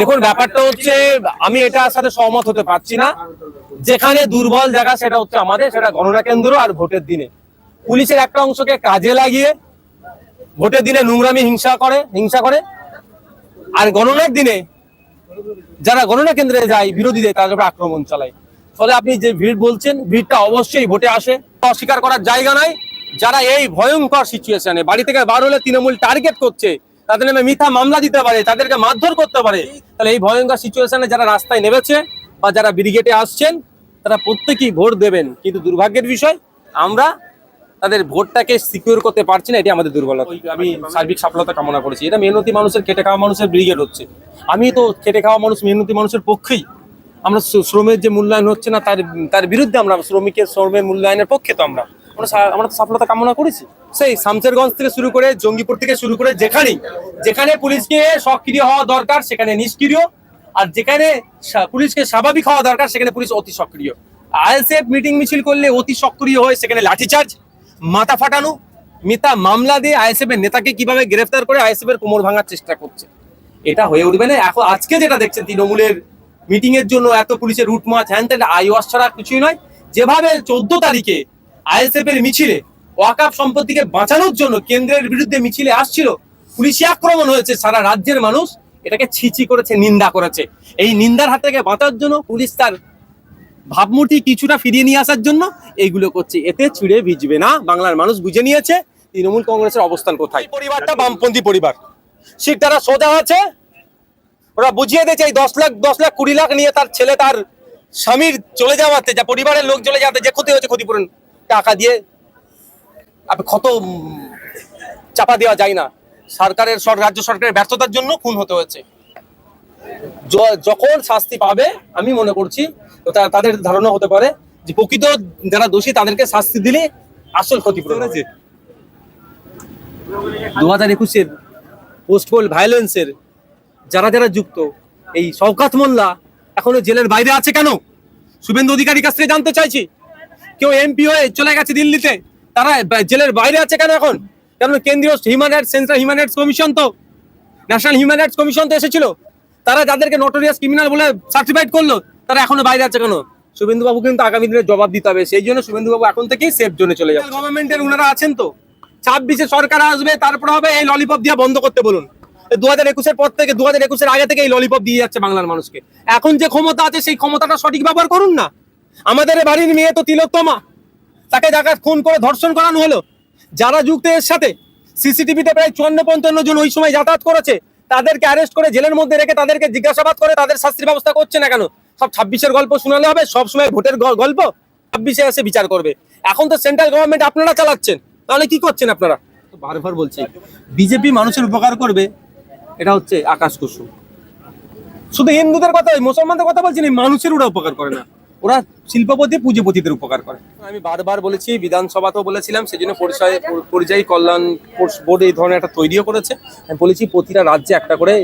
দেখুন, ব্যাপারটা হচ্ছে আমি এটার সাথে সহমত হতে পারছি না। যেখানে দুর্বল জায়গা সেটা হচ্ছে আমাদের, সেটা গণনা কেন্দ্র আর ভোটের দিনে। পুলিশের একটা অংশকে কাজে লাগিয়ে ভোটের দিনে নোংরামি হিংসা করে হিংসা করে। আর গণনার দিনে যারা গণনা কেন্দ্রে যায়, বিরোধীদের, তাদের উপর আক্রমণ চালায়। ফলে আপনি যে ভিড় বলছেন, ভিড়টা অবশ্যই ভোটে আসে। অস্বীকার করার জায়গা নাই। যারা এই ভয়ঙ্কর সিচুয়েশনে বাড়ি থেকে বার হলে তৃণমূল টার্গেট করছে তাদের নামে মিথ্যা মামলা দিতে পারে, তাদেরকে মারধর করতে পারে। তাহলে এই ভয়ঙ্কর সিচুয়েশনে যারা রাস্তায় নেমেছে বা যারা ব্রিগেডে আসছেন, তারা প্রত্যেকেই ভোট দেবেন। কিন্তু দুর্ভাগ্যের বিষয়, আমরা তাদের ভোটটাকে সিকিউর করতে পারছি না, এটি আমাদের দুর্বলতা। আমি সার্বিক সফলতা কামনা করেছি। এটা মেহনতি মানুষের, খেটে খাওয়া মানুষের ব্রিগেড হচ্ছে। আমি তো খেটে খাওয়া মানুষ, মেহনতি মানুষের পক্ষেই। আমরা শ্রমের যে মূল্যায়ন হচ্ছে না, তার তার বিরুদ্ধে আমরা শ্রমিকের শ্রমের মূল্যায়নের পক্ষে তো আমরা। আমরা সফলতা কামনা করেছি। সেই শামসেরগঞ্জ থেকে শুরু করে জঙ্গিপুর থেকে শুরু করে যেখানেই, যেখানে পুলিশকে সক্রিয় হওয়া দরকার, সেখানে নিষ্ক্রিয়। আর যেখানে পুলিশকে স্বাভাবিক হওয়া দরকার, সেখানে পুলিশ অতি সক্রিয়। আইএসএফ মিটিং মিছিল করলে অতি সক্রিয় হয়ে সেখানে লাঠিচার্জ, মাথা ফাটানো, মিথ্যা মামলা দিয়ে আইএসএফ এর নেতাকে কীভাবে গ্রেফতার করে আইএসএফ এর কোমর ভাঙার চেষ্টা করছে। এটা হয়ে উঠবে না। এখন আজকে যেটা দেখছেন তৃণমূলের মিটিং এর জন্য এত পুলিশের রুট মাছ হ্যান ছাড়া কিছুই নয়। যেভাবে চোদ্দ তারিখে আইএসএফ এর মিছিলে ওয়াকাপ সম্পত্তিকে বাঁচানোর জন্য কেন্দ্রের বিরুদ্ধে মিছিলে আসছিল। পুলিশি আক্রমণ হয়েছে, সারা রাজ্যের মানুষ এটাকে ছিচি করেছে, নিন্দা করেছে। এই নিন্দার হাত থেকে বাঁচার জন্য পুলিশ তার ভাবমূর্তি কিছুটা ফিরিয়ে নিয়ে আসার জন্য এইগুলো করছে। এতে ছিঁড়ে ভিজবে না, বাংলার মানুষ বুঝে নিয়েছে তৃণমূল কংগ্রেসের অবস্থান কোথায়। পরিবারটা বামপন্থী পরিবার। শিখ তারা সোজা আছে, ওরা বুঝিয়ে দিয়েছে, এই দশ লাখ দশ লাখ কুড়ি লাখ নিয়ে তার ছেলে, তার স্বামীর চলে যাওয়াতে, যা পরিবারের লোক চলে যাওয়াতে যে ক্ষতি হয়েছে, ক্ষতিপূরণ টাকা দিয়ে ক্ষত চাপা দেওয়া যায় না। সরকারের সর- রাজ্য সরকারের ব্যর্থতার জন্য খুন হতে হয়েছে। যখন শাস্তি পাবে, আমি মনে করছি তাদের ধারণা হতে পারে যে প্রকৃত যারা দোষী, তাদেরকে শাস্তি দিলে আসল ক্ষতিপূরণ আছে দু হাজার একুশের পোস্ট পোল ভায়োলেন্সের যারা যারা যুক্ত, এই শওকাত মোল্লা এখনও জেলের বাইরে আছে কেন? শুভেন্দু অধিকারীর কাছ থেকে জানতে চাইছি। কেউ এমপি হয়ে চলে গেছে দিল্লিতে তারা জেলের বাইরে আছে কেন এখন? কেন কেন্দ্রীয় human rights central human rights commission তো ন্যাশনাল হিউম্যান রাইটস কমিশন তো এসেছিল? তারা যাদেরকে নোটোরিয়াস ক্রিমিনাল বলে সার্টিফাইড করল তারা এখনও বাইরে আছে কেন? শুভেন্দু বাবু কিন্তু আগামী দিনে জবাব দিতে হবে সেই জন্য শুভেন্দু বাবু এখন থেকেই সেফ জোনে চলে যাবে গভর্নমেন্টের উনারা আছেন তো? ছাব্বিশে সরকার আসবে তারপর হবে এই ললিপপ দিয়ে বন্ধ করতে বলুন। দু হাজার একুশের পর থেকে দু হাজার একুশের আগে থেকে এই ললিপপ দিয়ে যাচ্ছে বাংলার মানুষকে। এখন যে ক্ষমতা আছে সেই ক্ষমতাটা সঠিক ব্যবহার করুন না। আমাদের বাড়ির মেয়ে তো তিলোত্তমা। তাকে যাকে খুন করে ধর্ষণ করানো হলো যারা যুক্ত এর সাথে সিসিটিভিতে প্রায় চুয়ান্ন পঞ্চান্ন জন ওই সময় যাতায়াত করেছে তাদেরকে অ্যারেস্ট করে জেলের মধ্যে রেখে তাদেরকে জিজ্ঞাসাবাদ করে তাদের শাস্তির ব্যবস্থা করছে না কেন? সব ছাব্বিশের গল্প শোনালে হবে সব সময় ভোটের গল্প ছাব্বিশে এসে বিচার করবে। এখন তো সেন্ট্রাল গভর্নমেন্ট আপনারা চালাচ্ছেন তাহলে কি করছেন আপনারা? বারবার বলছি বিজেপি মানুষের উপকার করবে এটা হচ্ছে আকাশ কুসুম। শুধু হিন্দুদের কথা মুসলমানদের কথা বলছি না মানুষের ওরা উপকার করে না। ওরা শিল্পপতি পুঁজিপতিদের উপকার করে। আমি বারবার বলেছি বিধানসভাতেও বলেছিলাম সেজন্য পরিচয় পরিযায়ী কল্যাণ বোর্ড এই ধরনের একটা তৈরিও করেছে। আমি বলেছি প্রতিটা রাজ্যে একটা করে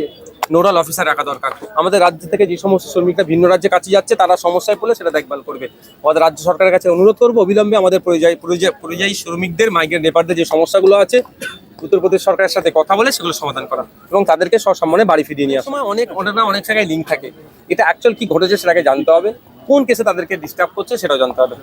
নোডাল অফিসার রাখা দরকার। আমাদের রাজ্য থেকে যে সমস্ত শ্রমিকরা ভিন্ন রাজ্যে কাছে যাচ্ছে তারা সমস্যায় পড়লে সেটা দেখভাল করবে। আমাদের রাজ্য সরকারের কাছে অনুরোধ করব অবিলম্বে আমাদের পরিযায়ী পরিযায়ী পরিযায়ী শ্রমিকদের মাইগ্রেন্ট লেবারদের যে সমস্যাগুলো আছে উত্তরপ্রদেশ সরকারের সাথে কথা বলে সেগুলো সমাধান করা এবং তাদেরকে সসম্মানে বাড়ি ফিরিয়ে নিয়ে আসা। সময় অনেক ঘটনা অনেক জায়গায় লিঙ্ক থাকে। এটা অ্যাকচুয়াল কি ঘটেছে সেটাকে জানতে হবে। কোন কেসে তাদেরকে ডিস্টার্ব করছে সেটাও জানতে হবে।